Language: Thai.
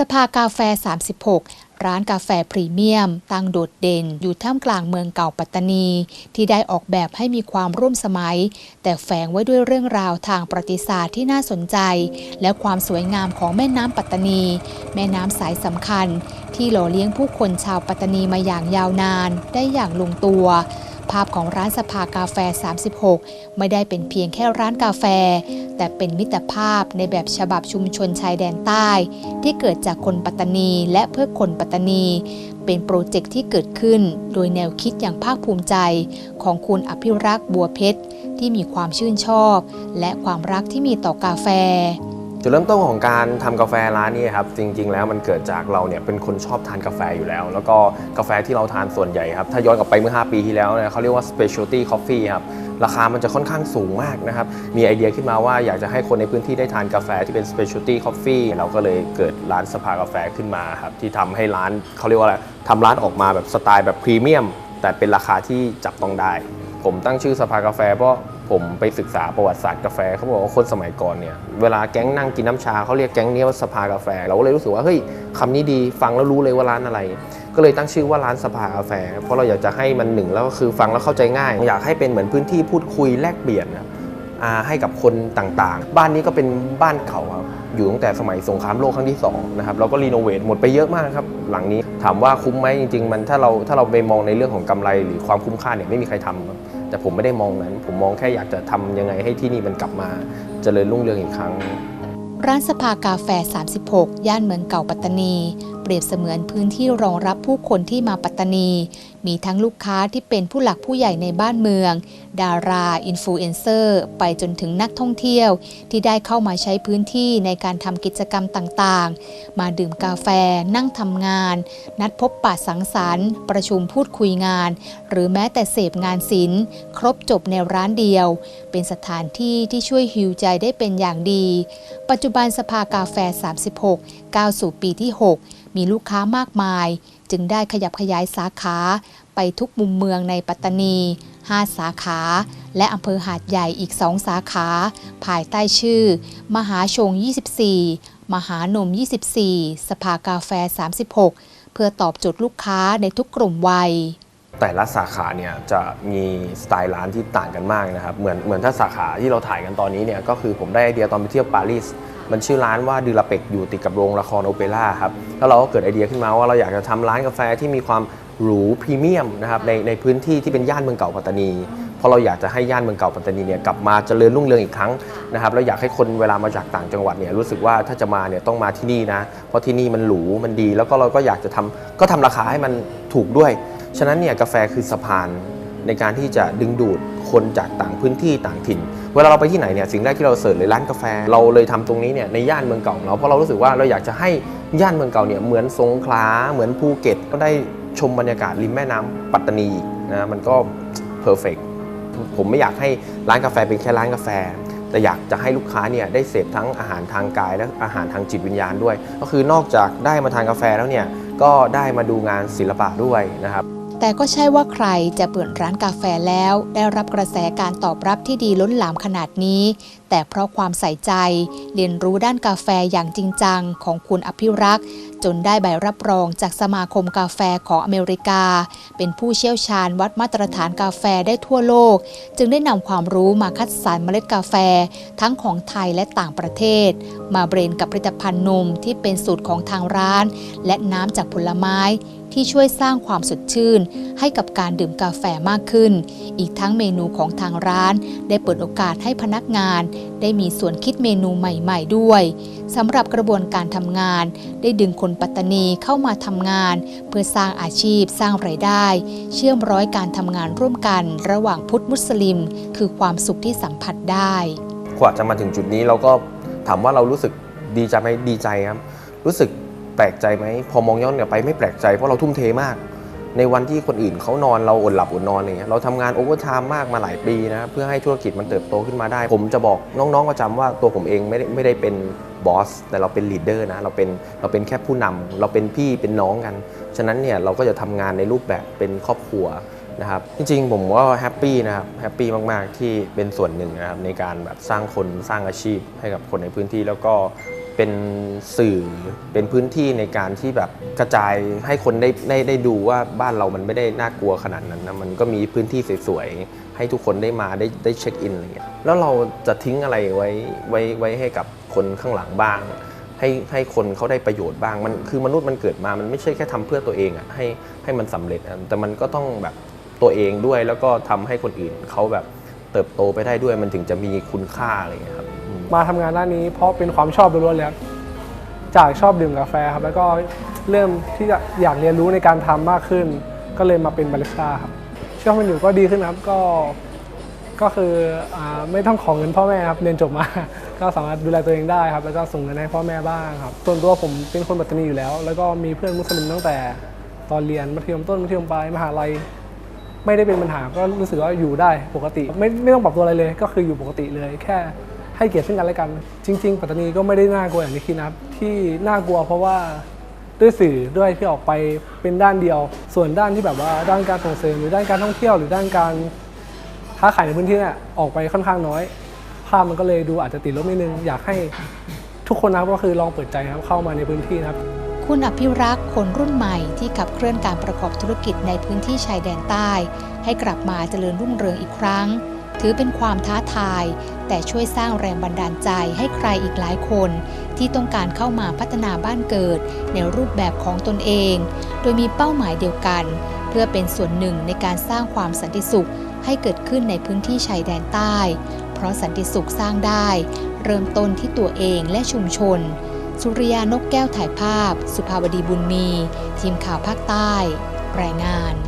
สภากาแฟ 36 ร้านกาแฟพรีเมียม ตั้งโดดเด่น อยู่ท่ามกลางเมืองเก่าปัตตานี ที่ได้ออกแบบให้มีความร่วมสมัย แต่แฝงไว้ด้วยเรื่องราวทางประวัติศาสตร์ที่น่าสนใจ และความสวยงามของแม่น้ำปัตตานี แม่น้ำสายสำคัญ ที่หล่อเลี้ยงผู้คนชาวปัตตานีมาอย่างยาวนานได้อย่างลงตัว ภาพของร้านสภากาแฟ 36 ไม่ได้เป็นเพียงแค่ร้านกาแฟ แต่เป็นมิตรภาพในแบบฉบับชุมชนชายแดนใต้ ที่เกิดจากคนปัตตานีและเพื่อคนปัตตานี เป็นโปรเจกต์ที่เกิดขึ้น โดยแนวคิดอย่างภาคภูมิใจ ของคุณอภิรักษ์บัวเพชรที่มีความชื่นชอบ และความรักที่มีต่อกาแฟ จุดเริ่มต้นของการทำกาแฟร้านนี้ครับจริง ๆ แล้วมันเกิดจากเราเนี่ยเป็นคนชอบทานกาแฟอยู่แล้ว แล้วก็กาแฟที่เราทานส่วนใหญ่ครับถ้าย้อนกลับไปเมื่อ 5 ปีที่แล้วเนี่ยเขาเรียกว่า specialty coffee ครับราคามันจะค่อนข้างสูงมากนะครับ มีไอเดียขึ้นมาว่าอยากจะให้คนในพื้นที่ได้ทานกาแฟที่เป็น specialty coffee เราก็เลยเกิดร้านสภากาแฟขึ้นมาครับที่ทำให้ร้านเขาเรียกว่าอะไรทำร้านออกมาแบบสไตล์แบบพรีเมียมแต่เป็นราคาที่จับต้องได้ ผมตั้งชื่อสภากาแฟเพราะ ผมไปศึกษาประวัติศาสตร์กาแฟเขาบอกว่าคนสมัยก่อนเนี่ยเวลาแก๊งนั่งกินน้ำชาเขาเรียกแก๊งนี้ว่าสภากาแฟ เราก็เลยรู้สึกว่าเฮ้ยคำนี้ดีฟังแล้วรู้เลยว่าร้านอะไร ก็เลยตั้งชื่อว่าร้านสภากาแฟ เพราะเราอยากจะให้มันหนึ่งแล้วก็คือฟังแล้วเข้าใจง่าย อยากให้เป็นเหมือนพื้นที่พูดคุยแลกเปลี่ยนครับให้กับคนต่างๆ บ้านนี้ก็เป็นบ้านเก่าครับอยู่ตั้งแต่สมัยสงครามโลกครั้งที่สองนะครับเราก็รีโนเวทหมดไปเยอะมากครับหลังนี้ถามว่าคุ้มไหมจริง ๆ มันถ้าเราถ้าเราไปมองในเรื่องของกำไรหรือความคุ้มค่าเนี่ยไม่มีใครทำครับ แต่ผมไม่ได้มองนั้น ผมมองแค่อยากจะทำยังไงให้ที่นี่มันกลับมาเจริญรุ่งเรืองอีกครั้ง ร้านสภากาแฟ 36 ย่านเมืองเก่าปัตตานี เปรียบเสมือนพื้นที่รองรับผู้คนที่มาปัตตานี มีทั้งลูกค้าที่เป็นผู้หลักผู้ใหญ่ในบ้านเมือง ดารา อินฟลูเอนเซอร์ ไปจนถึงนักท่องเที่ยว ที่ได้เข้ามาใช้พื้นที่ในการทำกิจกรรมต่างๆ มาดื่มกาแฟ นั่งทำงาน นัดพบปะสังสรรค์ ประชุมพูดคุยงาน หรือแม้แต่เสพงานศิลป์ ครบจบในร้านเดียว เป็นสถานที่ที่ช่วยฮิวใจได้เป็นอย่างดี ปัจจุบันสภากาแฟ 36ก้าวสู่ปีที่ 6 มีลูกค้ามากมาย จึงได้ขยับขยายสาขาไปทุกมุมเมืองในปัตตานี 5 สาขา และอำเภอหาดใหญ่อีก 2 สาขา ภายใต้ชื่อ มหาชง 24 มหานม 24 สภากาแฟ 36 เพื่อตอบโจทย์ลูกค้าในทุกกลุ่มวัยแต่ละสาขาเนี่ยจะมีสไตล์ร้านที่ต่างกันมากนะครับ เหมือนเหมือนถ้าสาขาที่เราถ่ายกันตอนนี้เนี่ยก็คือผมได้ไอเดียตอนไปเที่ยวปารีส มันชื่อร้านว่าดูลาเป็กอยู่ติดกับโรงละครโอเปร่าครับแล้วเราก็เกิดไอเดียขึ้นมาว่าเราอยากจะทำร้านกาแฟที่มีความหรูพรีเมียมนะครับในในพื้นที่ที่เป็นย่านเมืองเก่าปัตตานีเพราะเราอยากจะให้ย่านเมืองเก่าปัตตานีเนี่ยกลับมาเจริญรุ่งเรืองอีกครั้งนะครับแล้วอยากให้คนเวลามาจากต่างจังหวัดเนี่ยรู้สึกว่าถ้าจะมาเนี่ยต้องมาที่นี่นะเพราะที่นี่มันหรูมันดี แล้วก็เราก็อยากจะทำก็ทำราคาให้มันถูกด้วย ฉะนั้นเนี่ยกาแฟคือสะพานในการที่จะดึงดูดคนจากต่างพื้นที่ต่างถิ่น เวลาเราไปที่ไหนเนี่ยสิ่งแรกที่เราเสิร์ชเลยร้านกาแฟ เราเลยทำตรงนี้เนี่ยในย่านเมืองเก่าของเราเพราะเรารู้สึกว่าเราอยากจะให้ย่านเมืองเก่าเนี่ยเหมือนสงขลาเหมือนภูเก็ต ก็ได้ชมบรรยากาศริมแม่น้ำปัตตานีนะมันก็เพอร์เฟกผมไม่อยากให้ร้านกาแฟเป็นแค่ร้านกาแฟ แต่อยากจะให้ลูกค้าเนี่ยได้เสพทั้งอาหารทางกายและอาหารทางจิตวิญญาณด้วย ก็คือนอกจากได้มาทานกาแฟแล้วเนี่ยก็ได้มาดูงานศิลปะด้วยนะครับ แต่ก็ใช่ว่าใครจะเปิดร้านกาแฟแล้ว ได้รับกระแสการตอบรับที่ดีล้นหลามขนาดนี้ แต่เพราะความใส่ใจ เรียนรู้ด้านกาแฟอย่างจริงจังของคุณอภิรักษ์จนได้ใบรับรองจากสมาคมกาแฟของอเมริกา เป็นผู้เชี่ยวชาญวัดมาตรฐานกาแฟได้ทั่วโลก จึงได้นำความรู้มาคัดสรรเมล็ดกาแฟ ทั้งของไทยและต่างประเทศ มาเบรนกับผลิตภัณฑ์นมที่เป็นสูตรของทางร้าน และน้ำจากผลไม้ที่ช่วยสร้างความสดชื่น ให้กับการดื่มกาแฟมากขึ้น อีกทั้งเมนูของทางร้าน ได้เปิดโอกาสให้พนักงานได้มีส่วนคิดเมนูใหม่ๆด้วยสำหรับกระบวนการทำงาน ได้ดึงคนปัตตานีเข้ามาทำงาน เพื่อสร้างอาชีพสร้างไรายได้ เชื่อมร้อยการทำงานร่วมกัน ระหว่างพุทธมุสลิม คือความสุขที่สัมผัสได้กว่าจะมาถึงจุดนี้เราก็ถามว่าเรารู้สึกดีใจไหมดีใจครับ รู้สึกแปลกใจไหมพอมองย้อนกลับไปไม่แปลกใจเพราะเราทุ่มเทมาก ในวันที่คนอื่นเขานอนเราอดหลับอดนอนอะไรเงี้ยเราทำงานโอเวอร์ไทม์มากมาหลายปีนะเพื่อให้ธุรกิจมันเติบโตขึ้นมาได้ ผมจะบอกน้องๆประจำว่าตัวผมเองไม่ได้ไม่ได้เป็นบอสแต่เราเป็นลีดเดอร์นะเราเป็นเราเป็นแค่ผู้นำเราเป็นพี่เป็นน้องกัน ฉะนั้นเนี่ยเราก็จะทำงานในรูปแบบเป็นครอบครัวนะครับจริงๆผมว่าแฮปปี้นะครับแฮปปี้มากๆที่เป็นส่วนหนึ่งนะครับในการแบบสร้างคนสร้างอาชีพให้กับคนในพื้นที่แล้วก็ เป็นสื่อเป็นพื้นที่ในการที่แบบกระจายให้คนได้ได้ได้ดูว่าบ้านเรามันไม่ได้น่ากลัวขนาดนั้นนะมันก็มีพื้นที่สวยๆให้ทุกคนได้มาได้ได้เช็คอินอะไรเงี้ยแล้วเราจะทิ้งอะไรไว้ไว้ไว้ให้กับคนข้างหลังบ้าง ให้ให้คนเขาได้ประโยชน์บ้างมันคือมนุษย์มันเกิดมามันไม่ใช่แค่ทำเพื่อตัวเองอะ่ะให้ให้มันสำเร็จแต่มันก็ต้องแบบตัวเองด้วยแล้วก็ทำให้คนอื่นเขาแบบเติบโตไปได้ด้วยมันถึงจะมีคุณค่าอะไรเงี้ยครับ มาทำงานด้านนี้ เพราะเป็นความชอบล้วนๆเลยครับจากชอบดื่มกาแฟครับ แล้วก็เริ่มที่จะอยากเรียนรู้ในการทำมากขึ้น ก็เลยมาเป็นบาริสต้าครับช่วงมันอยู่ก็ดีขึ้นครับก็ก็คืออไม่ต้องของเงินพ่อแม่ครับเรียนจบมา ก็สามารถดูแลตัวเองได้ครับ แล้วก็ส่งเงินให้พ่อแม่บ้างครับส่วนตัวผมเป็นคนปัตตานีอยู่แล้ว แล้วก็มีเพื่อนมุสลิมตั้งแต่ตอนเรียนมัธยมต้นมัธยมปลายมหาลัยไม่ได้เป็นปัญหาก็รู้สึกว่าอยู่ได้ปกติ ไม่ไม่ต้องปรับตัวอะไรเลย ก็คืออยู่ปกติเลยแค่ ให้เกียรติซึ่งกันและกัน จริง ๆ ปัตตานีก็ไม่ได้น่ากลัวอย่างที่คิดนะครับที่น่ากลัวเพราะว่าด้วยสื่อด้วยที่ออกไปเป็นด้านเดียว ส่วนด้านที่แบบว่าด้านการส่งเสริมหรือด้านการท่องเที่ยวหรือด้านการค้าขายในพื้นที่เนี่ยออกไปค่อนข้างน้อย ภาพมันก็เลยดูอาจจะติดลบนิดนึง อยากให้ทุกคนนะครับก็คือลองเปิดใจครับเข้ามาในพื้นที่นะครับ คุณอภิรักษ์คนรุ่นใหม่ที่ขับเคลื่อนการประกอบธุรกิจในพื้นที่ชายแดนใต้ ให้กลับมาเจริญรุ่งเรืองอีกครั้ง ถือเป็นความท้าทาย แต่ช่วยสร้างแรงบันดาลใจให้ใครอีกหลายคน ที่ต้องการเข้ามาพัฒนาบ้านเกิดในรูปแบบของตนเอง โดยมีเป้าหมายเดียวกัน เพื่อเป็นส่วนหนึ่งในการสร้างความสันติสุขให้เกิดขึ้นในพื้นที่ชายแดนใต้ เพราะสันติสุขสร้างได้ เริ่มต้นที่ตัวเองและชุมชน สุริยานกแก้วถ่ายภาพ สุภาวดีบุญมี ทีมข่าวภาคใต้ รายงาน